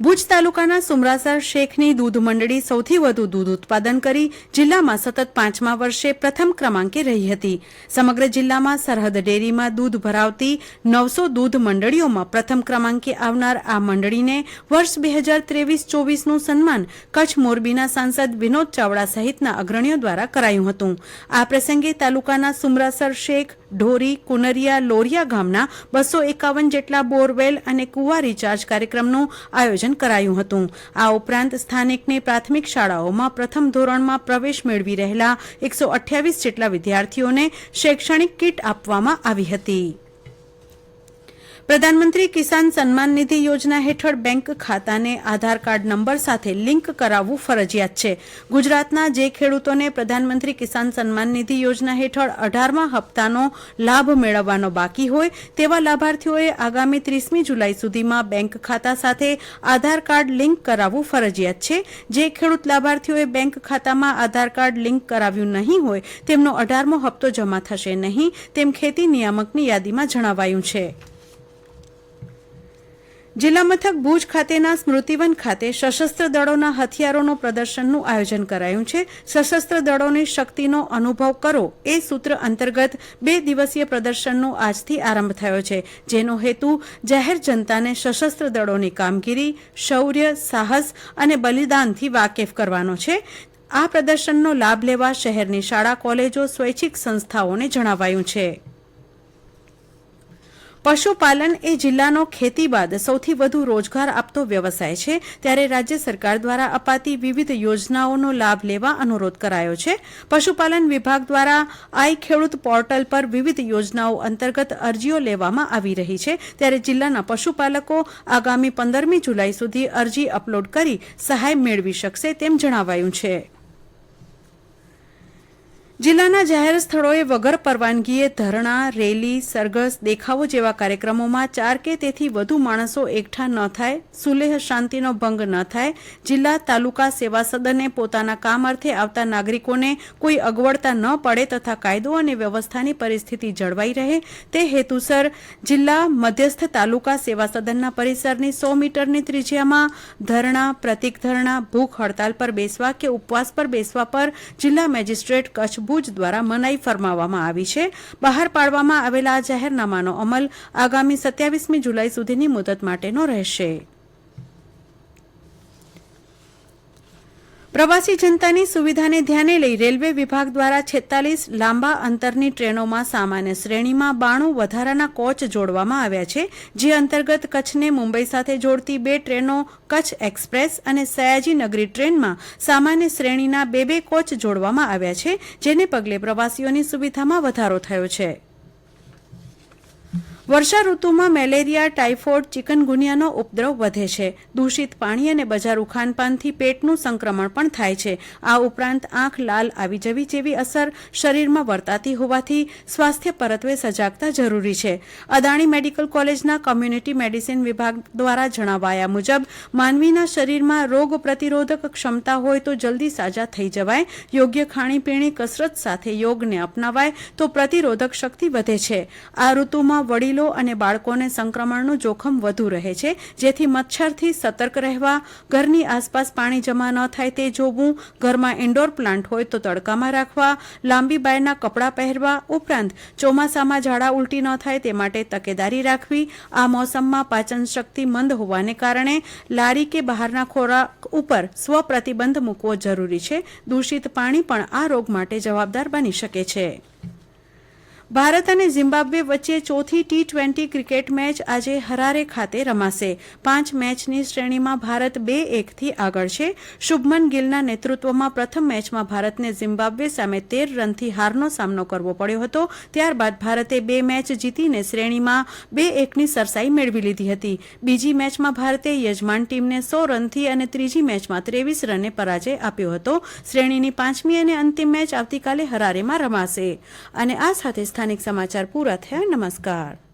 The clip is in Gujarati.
ભુજ તાલુકાના સુમરાસર શેખની દૂધ મંડળી સૌથી વધુ દૂધ ઉત્પાદન કરી જિલ્લામાં સતત પાંચમા વર્ષે પ્રથમ ક્રમાંકે રહી હતી. સમગ્ર જિલ્લામાં સરહદ ડેરીમાં દૂધ ભરાવતી નવસો દૂધ મંડળીઓમાં પ્રથમ ક્રમાંકે આવનાર આ મંડળીને વર્ષ બે હજાર ત્રેવીસ ચોવીસનું સન્માન કચ્છ મોરબીના સાંસદ વિનોદ ચાવડા સહિતના અગ્રણીઓ દ્વારા કરાયું હતું. આ પ્રસંગે તાલુકાના સુમરાસર શેખ ઢોરી, કુનરિયા, લોરિયા ગામના બસો એકાવન જેટલા બોરવેલ અને કુવા રિચાર્જ કાર્યક્રમનું આયોજન કરાયું હતું. આ ઉપરાંત સ્થાનિકની પ્રાથમિક શાળાઓમાં પ્રથમ ધોરણમાં પ્રવેશ મેળવી રહેલા એકસો અઠ્યાવીસ જેટલા વિદ્યાર્થીઓને શૈક્ષણિક કીટ આપવામાં આવી હતી. પ્રધાનમંત્રી કિસાન સન્માન નિધિ યોજના હેઠળ બેંક ખાતાને આધાર કાર્ડ નંબર સાથે લિંક કરાવવું ફરજિયાત છે. ગુજરાતના જે ખેડૂતોને પ્રધાનમંત્રી કિસાન સન્માન નિધિ યોજના હેઠળ અઢારમા હપ્તાનો લાભ મેળવવાનો બાકી હોય, તેવા લાભાર્થીઓએ આગામી ત્રીસમી જુલાઈ સુધીમાં બેંક ખાતા સાથે આધાર કાર્ડ લિંક કરાવવું ફરજિયાત છે. જે ખેડૂત લાભાર્થીઓએ બેંક ખાતામાં આધાર કાર્ડ લિંક કરાવ્યું નહીં હોય, તેમનો અઢારમો હપ્તો જમા થશે નહીં, તેમ ખેતી નિયામકની યાદીમાં જણાવાયું છે. જિલ્લા મથક ભુજ ખાતેના સ્મૃતિવન ખાતે સશસ્ત્ર દળોના હથિયારોનું પ્રદર્શનનું આયોજન કરાયું છે. સશસ્ત્ર દળોની શક્તિનો અનુભવ કરો એ સૂત્ર અંતર્ગત બે દિવસીય પ્રદર્શનનો આજથી આરંભ થયો છે. જેનો હેતુ જાહેર જનતાને સશસ્ત્ર દળોની કામગીરી, શૌર્ય, સાહસ અને બલિદાનથી વાકેફ કરવાનો છે. આ પ્રદર્શનનો લાભ લેવા શહેરની શાળા, કોલેજો, સ્વૈચ્છિક સંસ્થાઓને જણાવાયું છે. પશુપાલન એ જિલ્લાનો ખેતી બાદ સૌથી વધુ રોજગાર આપતો વ્યવસાય છે. ત્યારે રાજ્ય સરકાર દ્વારા અપાતી વિવિધ યોજનાઓનો લાભ લેવા અનુરોધ કરાયો છે. પશુપાલન વિભાગ દ્વારા આઈ ખેડૂત પોર્ટલ પર વિવિધ યોજનાઓ અંતર્ગત અરજીઓ લેવામાં આવી રહી છે. ત્યારે જિલ્લાના પશુપાલકો આગામી પંદરમી જુલાઈ સુધી અરજી અપલોડ કરી સહાય મેળવી શકશે તેમ જણાવાયું છે. જિલ્લાના જાહેર સ્થળોએ વગર પરવાનગીએ ધરણા, રેલી, સરઘસ, દેખાવો જેવા કાર્યક્રમોમાં ચાર કે તેથી વધુ માણસો એકઠા ન થાય, સુલેહ શાંતિનો ભંગ ન થાય, જિલ્લા તાલુકા સેવા સદને પોતાના કામ અર્થે આવતા નાગરિકોને કોઈ અગવડતા ન પડે તથા કાયદો અને વ્યવસ્થાની પરિસ્થિતિ જળવાઈ રહે, તે હેતુસર જિલ્લા મધ્યસ્થ તાલુકા સેવા સદનના પરિસરની સો મીટરની ત્રિજ્યામાં ધરણા, પ્રતિક ધરણા, ભૂખ હડતાલ પર બેસવા કે ઉપવાસ પર બેસવા પર જિલ્લા મેજિસ્ટ્રેટ કચ્છ ભુજ દ્વારા મનાઈ ફરમાવવામાં આવી છે. બહાર પાડવામાં આવેલા આ જાહેરનામાનો અમલ આગામી સત્યાવીસમી જુલાઈ સુધીની મુદત માટેનો રહેશે. પ્રવાસી જનતાની સુવિધાને ધ્યાને લઈ રેલવે વિભાગ દ્વારા છેતાલીસ લાંબા અંતરની ટ્રેનોમાં સામાન્ય શ્રેણીમાં બાણું વધારાના કોચ જોડવામાં આવ્યા છે, જે અંતર્ગત કચ્છને મુંબઈ સાથે જોડતી બે ટ્રેનો, કચ્છ એક્સપ્રેસ અને સયાજી નગરી ટ્રેનમાં સામાન્ય શ્રેણીના બે બે કોચ જોડવામાં આવ્યા છે, જેને પગલે પ્રવાસીઓની સુવિધામાં વધારો થયો છે. વર્ષા ઋતુમાં મેલેરિયા, ટાઇફોઇડ, ચિકનગુનિયાનો ઉપદ્રવ વધે છે. દૂષિત પાણી અને બજારુ ખાનપાનથી પેટનું સંક્રમણ પણ થાય છે. આ ઉપરાંત આંખ લાલ આવી જવી જેવી અસર શરીરમાં વર્તાતી હોવાથી સ્વાસ્થ્ય પરત્વે સજાગતા જરૂરી છે. અદાણી મેડિકલ કોલેજના કોમ્યુનિટી મેડિસિન વિભાગ દ્વારા જણાવાયા મુજબ, માનવીના શરીરમાં રોગ પ્રતિરોધક ક્ષમતા હોય તો જલ્દી સાજા થઈ જવાય. યોગ્ય ખાણીપીણી, કસરત સાથે યોગને અપનાવાય તો પ્રતિરોધક શક્તિ વધે છે. આ ઋતુમાં વડીલો અને બાળકોને સંક્રમણનું જોખમ વધુ રહે છે, જેથી મચ્છરથી સતર્ક રહેવા, ઘરની આસપાસ પાણી જમા ન થાય તે જોવું, ઘરમાં ઇન્ડોર પ્લાન્ટ હોય તો તડકામાં રાખવા, લાંબી બાયના કપડાં પહેરવા, ઉપરાંત ચોમાસામાં ઝાડા ઉલટી ન થાય તે માટે તકેદારી રાખવી, આ મોસમમાં પાચન શક્તિ મંદ હોવાને કારણે લારી કે બહારના ખોરાક ઉપર સ્વપ્રતિબંધ મૂકવો જરૂરી છે. દૂષિત પાણી પણ આ રોગ માટે જવાબદાર બની શકે છે. ભારત અને ઝિમ્બાબ્વે વચ્ચે ચોથી ટી ટ્વેન્ટી ક્રિકેટ મેચ આજે હરારે ખાતે રમાશે. પાંચ મેચની શ્રેણીમાં ભારત બે એકથી આગળ છે. શુભમન ગિલના નેતૃત્વમાં પ્રથમ મેચમાં ભારતને ઝિમ્બાબ્વે સામે તેર રનથી હારનો સામનો કરવો પડ્યો હતો. ત્યારબાદ ભારતે બે મેચ જીતીને શ્રેણીમાં બે એકની સરસાઈ મેળવી લીધી હતી. બીજી મેચમાં ભારતે યજમાન ટીમને સો રનથી અને ત્રીજી મેચમાં ત્રેવીસ રને પરાજય આપ્યો હતો. શ્રેણીની પાંચમી અને અંતિમ મેચ આવતીકાલે હરારેમાં રમાશે. અને આ સાથે સ્થાનિક સમાચાર પૂરા થયા. નમસ્કાર.